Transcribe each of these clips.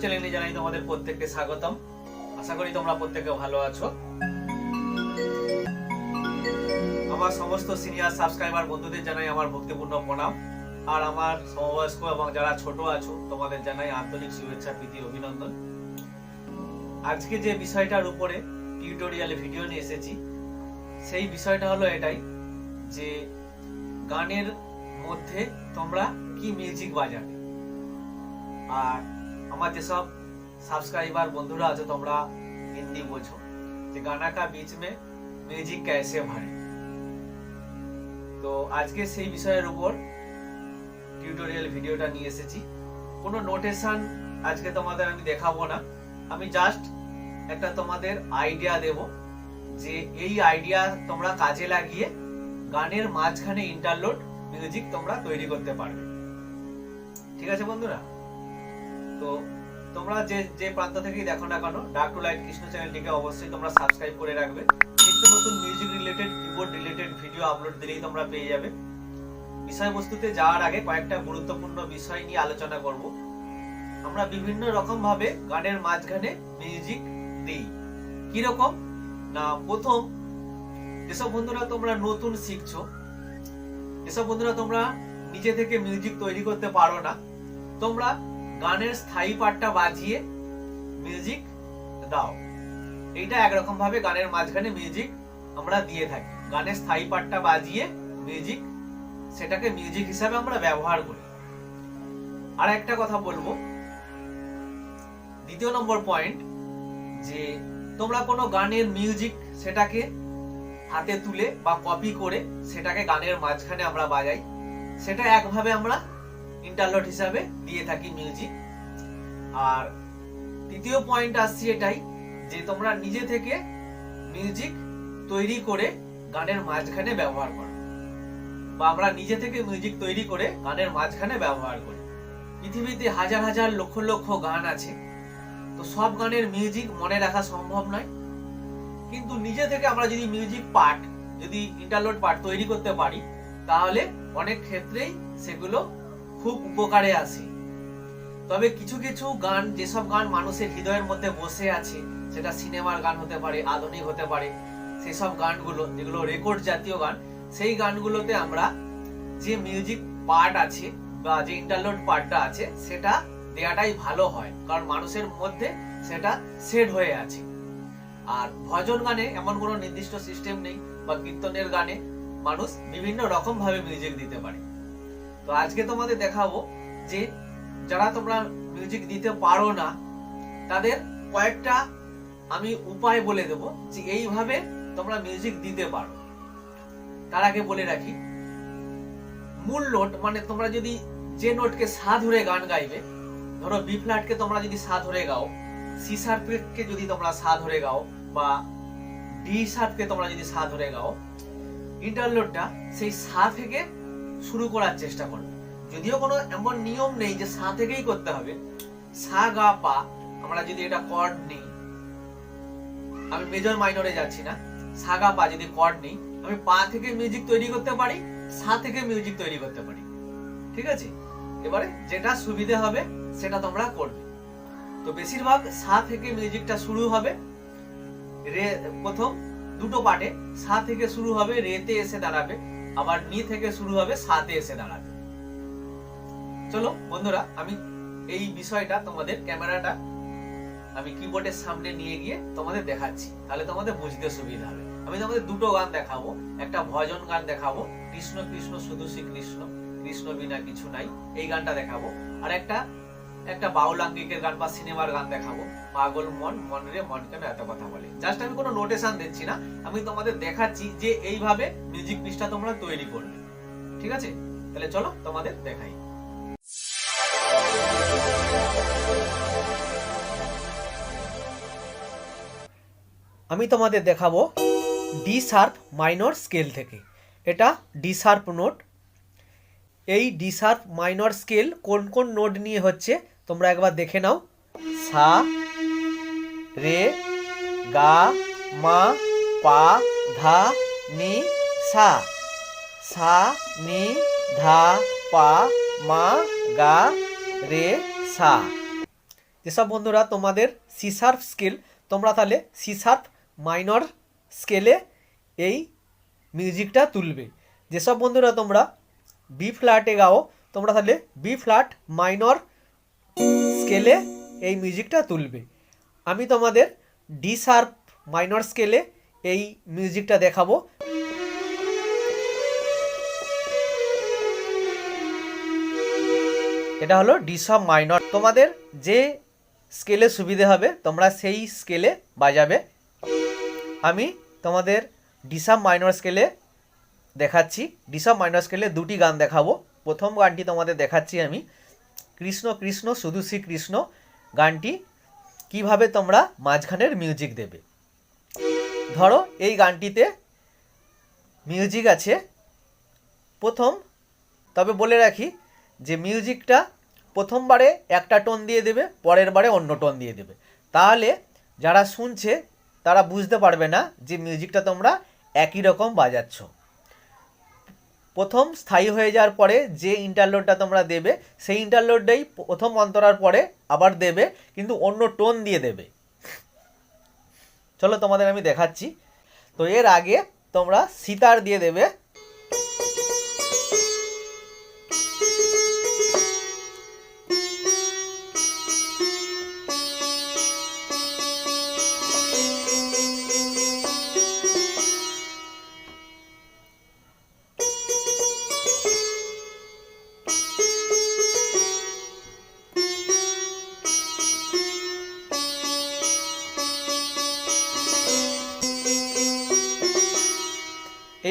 চ্যানেলে জানাই তোমাদের প্রত্যেককে স্বাগতম। আশা করি তোমরা প্রত্যেকে ভালো আছো। আমার সমস্ত সিনিয়র সাবস্ক্রাইবার বন্ধুদের জানাই আমার ভক্তিপূর্ণ প্রণাম। আর আমার সমবয়স্ক এবং যারা ছোট আছো, তোমাদের জানাই আন্তরিক শুভেচ্ছা, প্রীতি, অভিনন্দন। আজকে যে বিষয়টার উপরে টিউটোরিয়ালে ভিডিও নিয়ে এসেছি, সেই বিষয়টা হলো এটাই যে গানের মধ্যে তোমরা কি মিউজিক বাজাবে। আর আমার যেসব সাবস্ক্রাইবার বন্ধুরা আছে, তোমরা হিন্দি বোঝো। যে গানা কা বীচ মে মিউজিক ক্যাসে ভরে তো আজকে সেই বিষয়ের উপর টিউটোরিয়াল ভিডিওটা নিয়ে এসেছি। কোনো নোটেশন আজকে তোমাদের আমি দেখাবো না। আমি জাস্ট একটা তোমাদের আইডিয়া দেব। যে এই আইডিয়া তোমরা কাজে লাগিয়ে গানের মাঝখানে ইন্টারলোড মিউজিক তোমরা তৈরি করতে পারবে। ঠিক আছে বন্ধুরা? তো তোমরা যে যে প্রান্ত থেকেই দেখো না কেন ডার্ক টু লাইট কৃষ্ণ চ্যানেলটিকে অবশ্যই তোমরা সাবস্ক্রাইব করে রাখবে। নিত্য নতুন music related keyboard related video upload দিলেই তোমরা পেয়ে যাবে। বিষয়বস্তুতে যাওয়ার আগে কয়েকটা গুরুত্বপূর্ণ বিষয় নিয়ে আলোচনা করব। আমরা বিভিন্ন রকম ভাবে গানের মাঝখানে মিউজিক দিই। কীরকম? না, প্রথম, যেসব বন্ধুরা তোমরা নতুন শিখছো, যেসব বন্ধুরা তোমরা নিজে থেকে মিউজিক তৈরি করতে পারো না, তোমরা গানের স্থায়ী পার্টটা বাজিয়ে মিউজিক দাও। এইটা একরকম ভাবে গানের মাঝখানে মিউজিক আমরা দিয়ে থাকি। গানের স্থায়ী পার্টটা বাজিয়ে মিউজিক সেটাকে মিউজিক হিসাবে আমরা ব্যবহার করি। আর একটা কথা বলব। দ্বিতীয় নম্বর পয়েন্ট যে তোমরা কোনো গানের মিউজিক সেটাকে হাতে তুলে বা কপি করে সেটাকে গানের মাঝখানে আমরা বাজাই। সেটা একভাবে আমরা ইন্টারলোড হিসাবে দিয়ে থাকি মিউজিক আর তৃতীয় পয়েন্ট আসছে এটাই, যে তোমরা নিজে থেকে মিউজিক তৈরি করে গানের মাঝখানে ব্যবহার করো। বা আমরা নিজে থেকে মিউজিক তৈরি করে গানের মাঝখানে ব্যবহার করি। পৃথিবীতে হাজার হাজার লক্ষ লক্ষ গান আছে। তো সব গানের মিউজিক মনে রাখা সম্ভব নয়। কিন্তু নিজে থেকে আমরা যদি মিউজিক পার্ট যদি ইন্টারলোড পার্ট তৈরি করতে পারি, তাহলে অনেক ক্ষেত্রেই সেগুলো খুব উপকারে আসে তবে কিছু কিছু গান, যেসব গান মানুষের হৃদয়ের মধ্যে বসে আছে, সেটা সিনেমার গান হতে পারে, আধুনিক হতে পারে, সেসব গানগুলো, যেগুলো রেকর্ড জাতীয় গান, সেই গানগুলোতে আমরা যে মিউজিক পার্ট আছে বা যে ইন্টারলোড পার্টটা আছে, সেটা দেওয়াটাই ভালো হয়, কারণ মানুষের মধ্যে সেটা সেট হয়ে আছে। আর ভজন গানে এমন কোনো নির্দিষ্ট সিস্টেম নেই বা কীর্তনের গানে মানুষ বিভিন্ন রকম ভাবে মিউজিক দিতে পারে। তো আজকে তোমাদের দেখাবো যে যারা তোমরা মিউজিক দিতে পারো না, তাদের কয়েকটা আমি উপায় বলে দেব যে এইভাবে তোমরা মিউজিক দিতে পারো। তার আগে বলে রাখি, মূল নোট মানে তোমরা যদি যে নোটকে সা ধরে গান গাইবে, ধরো বি ফ্ল্যাটকে তোমরা যদি সা ধরে গাও সি শার্পকে যদি তোমরা সা ধরে গাও, বা ডি শার্পকে তোমরা যদি সা ধরে গাও ইন্টারলোডটা সেই সা থেকে শুরু করার চেষ্টা করবে। যদিও কোনো এমন নিয়ম নেই যে সা থেকেই করতে হবে। সা, গা, পা, আমরা যদি এটা কর্ড নিই, আমি মেজর মাইনরে যাচ্ছি না। সা, গা, পা যদি কর্ড নিই, আমি পা থেকে মিউজিক তৈরি করতে পারি, সা থেকে মিউজিক তৈরি করতে পারি। ঠিক আছে? এবারে যেটা সুবিধে হবে, সেটা তোমরা করবে। তো বেশিরভাগ সা থেকে মিউজিকটা শুরু হবে। রে, প্রথম দুটো পার্টে সা থেকে শুরু হবে, রেতে এসে দাঁড়াবে। আবার নি থেকে শুরু হবে সাতে এসে দাঁড়াবে। চলো, বন্ধুরা, আমি এই বিষয়টা তোমাদের ক্যামেরাটা আমি কিবোর্ডের সামনে নিয়ে গিয়ে তোমাদের দেখাচ্ছি। তাহলে তোমাদের বুঝতে সুবিধা হবে। আমি তোমাদের দুটো গান দেখাবো। একটা ভজন গান দেখাবো, কৃষ্ণ কৃষ্ণ, শুধু শ্রী কৃষ্ণ কৃষ্ণ বিনা কিছু নাই, এই গানটা দেখাবো। আর একটা একটা বাউল আঙ্গিকের গান বা সিনেমার গান দেখাবো। পাগল মন মন রে মন কেন এত কথা বলে? জাস্ট আমি কোনো নোটেশন দিচ্ছি না, আমি তোমাদের দেখাচ্ছি যে এইভাবে মিউজিক পিসটা তোমরা তৈরি করবে। ঠিক আছে? তাহলে চলো তোমাদের দেখাই। আমি তোমাদের দেখাবো ডি শার্প মাইনর স্কেল থেকে। এটা ডি শার্প নোট এই ডি শার্প মাইনর স্কেল কোন কোন নোট নিয়ে হচ্ছে, তোমরা একবার দেখে নাও। সা, রে, গা, মা, পা, ধা, নি, সা। সা, নি, ধা, পা, মা, গা, রে, সা। যেসব বন্ধুরা তোমাদের সি স্কেল তোমরা তাহলে সি মাইনর স্কেলে এই মিউজিকটা তুলবে। যেসব বন্ধুরা তোমরা বি ফ্ল্যাটে গাও, তোমরা তাহলে বি ফ্ল্যাট মাইনর স্কেলে এই মিউজিকটা তুলবে। আমি তোমাদের ডি শার্প মাইনর স্কেলে এই মিউজিকটা দেখাবো। এটা হলো ডি শার্প মাইনর তোমাদের যে স্কেলে সুবিধে হবে, তোমরা সেই স্কেলে বাজাবে। আমি তোমাদের ডিসাম মাইনর স্কেলে দেখাচ্ছি। ডিসাম মাইনর স্কেলে দুটি গান দেখাবো। প্রথম গানটি তোমাদের দেখাচ্ছি আমি। কৃষ্ণ কৃষ্ণ, শুধু শ্রী কৃষ্ণ। গানটি কীভাবে তোমরা মাঝখানের মিউজিক দেবে? ধরো, এই গানটিতে মিউজিক আছে। প্রথম, তবে বলে রাখি যে মিউজিকটা প্রথমবারে একটা টোন দিয়ে দেবে পরের বারে অন্য টোন দিয়ে দেবে। তাহলে যারা শুনছে, তারা বুঝতে পারবে না যে মিউজিকটা তোমরা একই রকম বাজাচ্ছ। প্রথম স্থায়ী হয়ে যাওয়ার পরে যে ইন্টারলোডটা তোমরা দেবে, সেই ইন্টারলোডটাই প্রথম অন্তরার পরে আবার দেবে, কিন্তু অন্য টোন দিয়ে দেবে। চলো তোমাদের আমি দেখাচ্ছি। তো এর আগে তোমরা সিতার দিয়ে দেবে।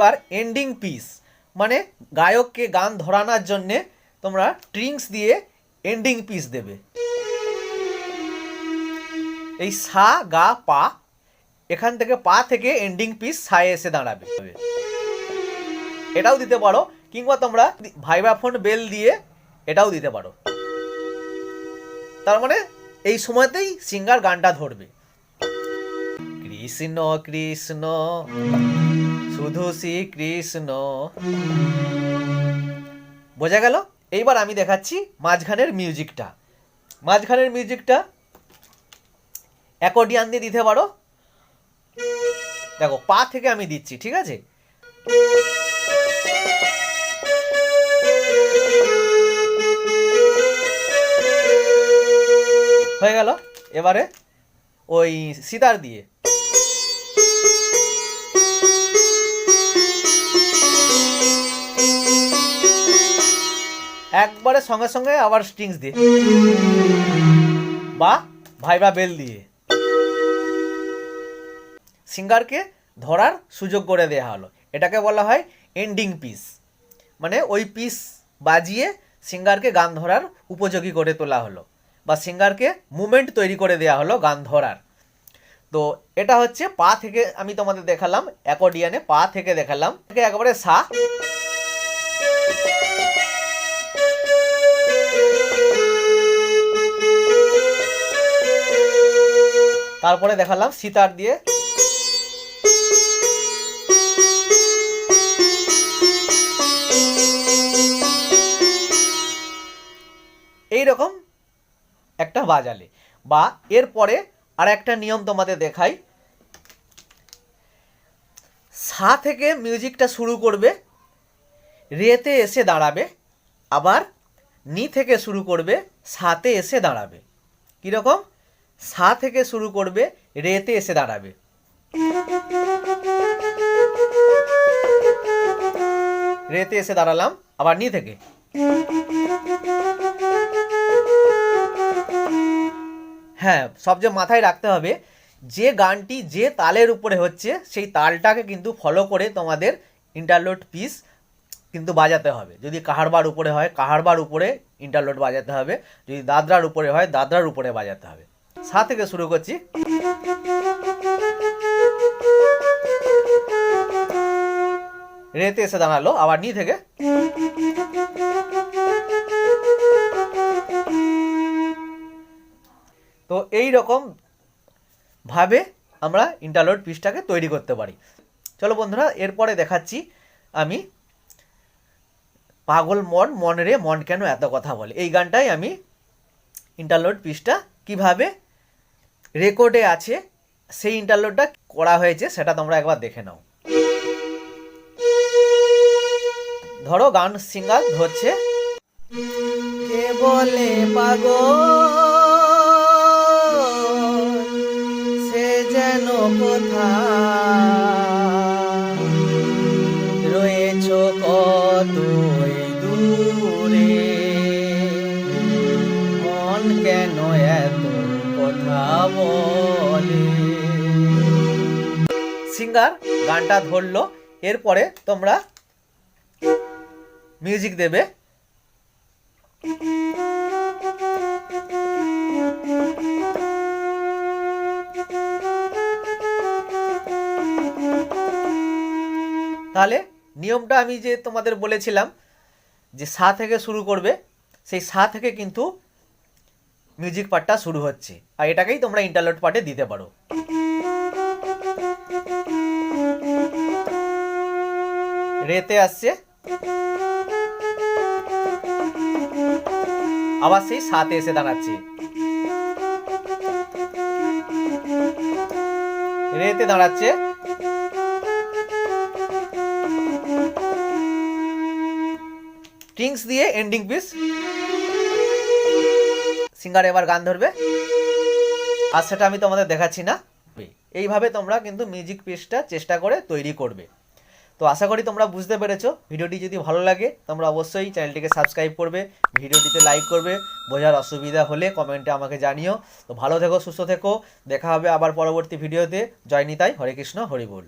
এইবার এন্ডিং পিস মানে গায়ককে গান ধরানোর জন্যে তোমরা ট্রিংস দিয়ে এন্ডিং পিস দেবে। এই সা, গা, পা, এখান থেকে পা থেকে এন্ডিং পিস সায়ে এসে দাঁড়াবে। এটাও দিতে পারো, কিংবা তোমরা ভাইবাফোন বেল দিয়ে এটাও দিতে পারো। তার মানে এই সময়তেই সিঙ্গার গানটা ধরবে। কৃষ্ণ কৃষ্ণ। শুধু শ্রীকৃষ্ণ। বোঝা গেল? এইবার আমি দেখাচ্ছি মাঝখানের মিউজিকটা। মাঝখানের মিউজিকটা অ্যাকর্ডিয়ান দিয়ে দিতে পারো? দেখো, পা থেকে আমি দিচ্ছি, ঠিক আছে? হয়ে গেল? এবারে ওই সিতার দিয়ে। একবারে সঙ্গে সঙ্গে আবার স্ট্রিংস দিয়ে। বা ভাইবা বেল দিয়ে। সিঙ্গারকে ধরার সুযোগ করে দেওয়া হলো। এটাকে বলা হয় এন্ডিং পিস মানে ওই পিস বাজিয়ে সিঙ্গারকে গান ধরার উপযোগী করে তোলা হলো। বা সিঙ্গারকে মুভমেন্ট তৈরি করে দেওয়া হলো গান ধরার। তো এটা হচ্ছে পা থেকে আমি তোমাদের দেখালাম অ্যাকর্ডিয়ানে পা থেকে দেখালাম। একেবারে সা তারপরে দেখালাম সিতার দিয়ে। এই রকম একটা বাজালে। বা এরপরে আর একটা নিয়ম তোমাদের দেখাই। সা থেকে মিউজিকটা শুরু করবে, রেতে এসে দাঁড়াবে, আবার নি থেকে শুরু করবে, সাতে এসে দাঁড়াবে। কীরকম? সা থেকে শুরু করবে, রেতে এসে দাঁড়াবে। রেতে এসে দাঁড়ালাম, আবার নি থেকে। হ্যাঁ সবচেয়ে মাথায় রাখতে হবে, যে গানটি যে তালের উপরে হচ্ছে, সেই তালটাকে কিন্তু ফলো করে তোমাদের ইন্টারলোড পিস কিন্তু বাজাতে হবে। যদি কাহারবার উপরে হয়, কাহারবার উপরে ইন্টারলোড বাজাতে হবে। যদি দাদরার উপরে হয়, দাদরার উপরে বাজাতে হবে। সা থেকে শুরু করছি। রেতে এসে দাঁড়াল, আবার নি থেকে। তো এই রকম ভাবে আমরা ইন্টারলোড পিসটাকে তৈরি করতে পারি। চলো বন্ধুরা, এরপরে দেখাচ্ছি আমি পাগল মন মন রে মন কেন এত কথা বলে? এই গানটাই আমি ইন্টারলোড পিসটা কীভাবে রেকর্ডে আছে, সেই ইন্টারলোডটা করা হয়েছে, সেটা তোমরা একবার দেখে নাও। ধরো, গান সিঙ্গার ধরছে কে বলে সে যেন কোথায়? সিঙ্গার গানটা ধরলো, এরপরে তোমরা মিউজিক দেবে। তাহলে নিয়মটা আমি যে তোমাদের বলেছিলাম, যে সা থেকে শুরু করবে, সেই সা থেকে কিন্তু মিউজিক পার্টটা শুরু হচ্ছে। আর এটাকেই তোমরা ইন্টারলোড পার্টে দিতে পারো। রেতে আসছে। আবার সেই সাতে এসে দাঁড়াচ্ছে। রেতে দাঁড়াচ্ছে। স্ট্রিংস দিয়ে এন্ডিং পিস সিঙ্গার এবার গান ধরবে। আর সেটা আমি তোমাদের দেখাচ্ছি না। এইভাবে তোমরা কিন্তু মিউজিক পিসটা চেষ্টা করে তৈরি করবে। তো আশা করি তোমরা বুঝতে পেরেছ। ভিডিওটি যদি ভালো লাগে, তোমরা অবশ্যই চ্যানেলটিকে সাবস্ক্রাইব করবে, ভিডিওটিতে লাইক করবে, বোঝার অসুবিধা হলে কমেন্টে আমাকে জানিও। তো ভালো থেকো, সুস্থ থেকো, দেখা হবে আবার পরবর্তী ভিডিওতে। জয় নিতাই, হরে কৃষ্ণ, হরি বল।